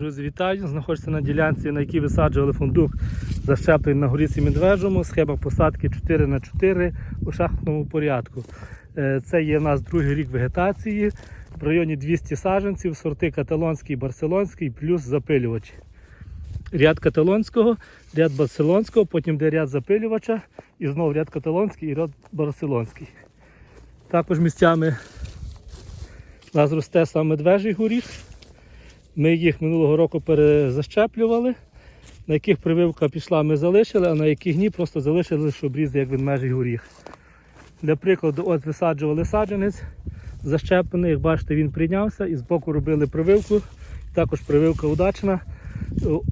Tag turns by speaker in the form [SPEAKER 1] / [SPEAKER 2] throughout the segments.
[SPEAKER 1] Друзі, вітаю! Знаходжуся на ділянці, на якій висаджували фундук защеплений на горіці Медвежому. Схема посадки 4 х 4 у шахтному порядку. Е, Це є у нас другий рік вегетації. В районі 200 саджанців, сорти каталонський, барселонський, плюс запилювач. Ряд каталонського, ряд барселонського, потім йде ряд запилювача, і знову ряд каталонський і ряд барселонський. Також місцями у нас росте саме медвежий горіх. Ми їх минулого року перезащеплювали. На яких прививка пішла, ми залишили, а на яких ні, просто залишили, щоб різ як ведмежий горіх. Для прикладу, от висаджували саджанець, защеплений, як бачите, він прийнявся і збоку робили прививку. Також прививка удачна.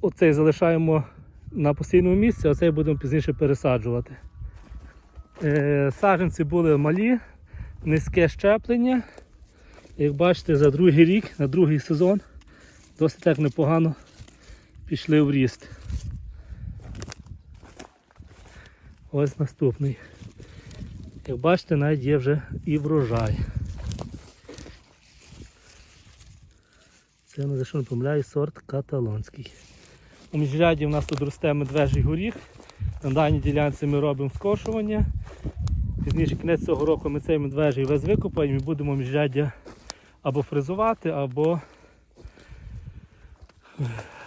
[SPEAKER 1] Оцей залишаємо на постійному місці, а цей будемо пізніше пересаджувати. Е, Саджанці були малі, низьке щеплення. Як бачите, за другий рік, на другий сезон досить так непогано пішли в ріст. Ось наступний. Як бачите, навіть є вже і врожай. Це, за не помиляю, сорт каталонський. У міжряді у нас тут росте медвежий горіх. На даній ділянці ми робимо скошування. Пізніше кінець цього року ми цей медвежий весь викопаємо і будемо міжряддя або фрезувати, або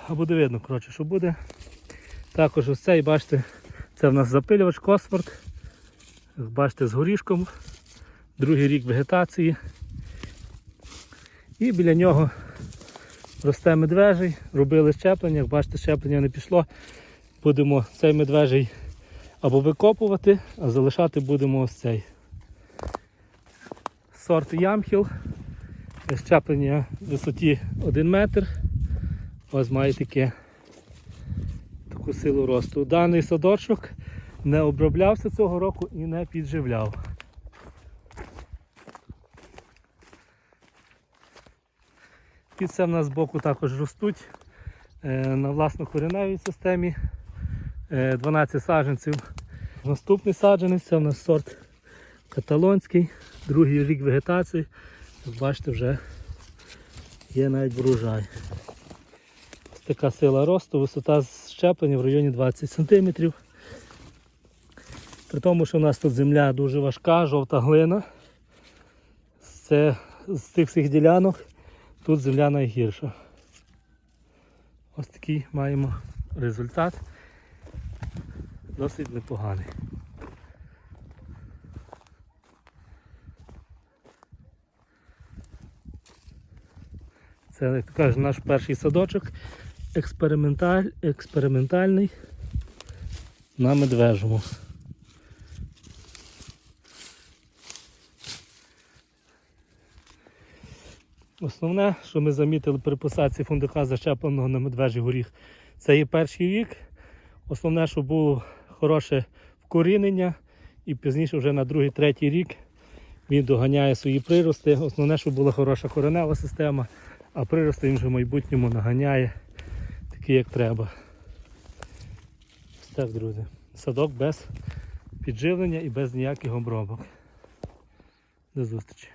[SPEAKER 1] а буде видно, коротше, що буде. Також ось цей, бачите, це в нас запилювач Косфорд. Бачите, з горішком. Другий рік вегетації. І біля нього росте медвежий. Робили щеплення, бачите, щеплення не пішло. Будемо цей медвежий або викопувати, а залишати будемо ось цей. Сорт Ямхіл. Щеплення в висоті 1 метр. Ось має таке, таку силу росту. Даний садочок не оброблявся цього року і не підживляв. І це в нас збоку також ростуть е, на власнокореневій системі. Е, 12 саджанців. Наступний саджанець це в нас сорт каталонський, другий рік вегетації. Бачите, вже є навіть врожай. Така сила росту, висота щеплення в районі 20 см. При тому, що у нас тут земля дуже важка, жовта глина. Це з тих всіх ділянок тут земля найгірша. Ось такий маємо результат. Досить непоганий. Це, як кажуть, наш перший садочок експерименталь, експериментальний на медвежому. Основне, що ми замітили при посадці фундука защепленого на медвежий горіх, це є перший рік. Основне, що було хороше вкорінення, і пізніше вже на другий, третій рік він доганяє свої прирости. Основне, щоб була хороша коренева система, а прирости він вже в майбутньому наганяє такі, як треба. Ось так, друзі. Садок без підживлення і без ніяких обробок. До зустрічі.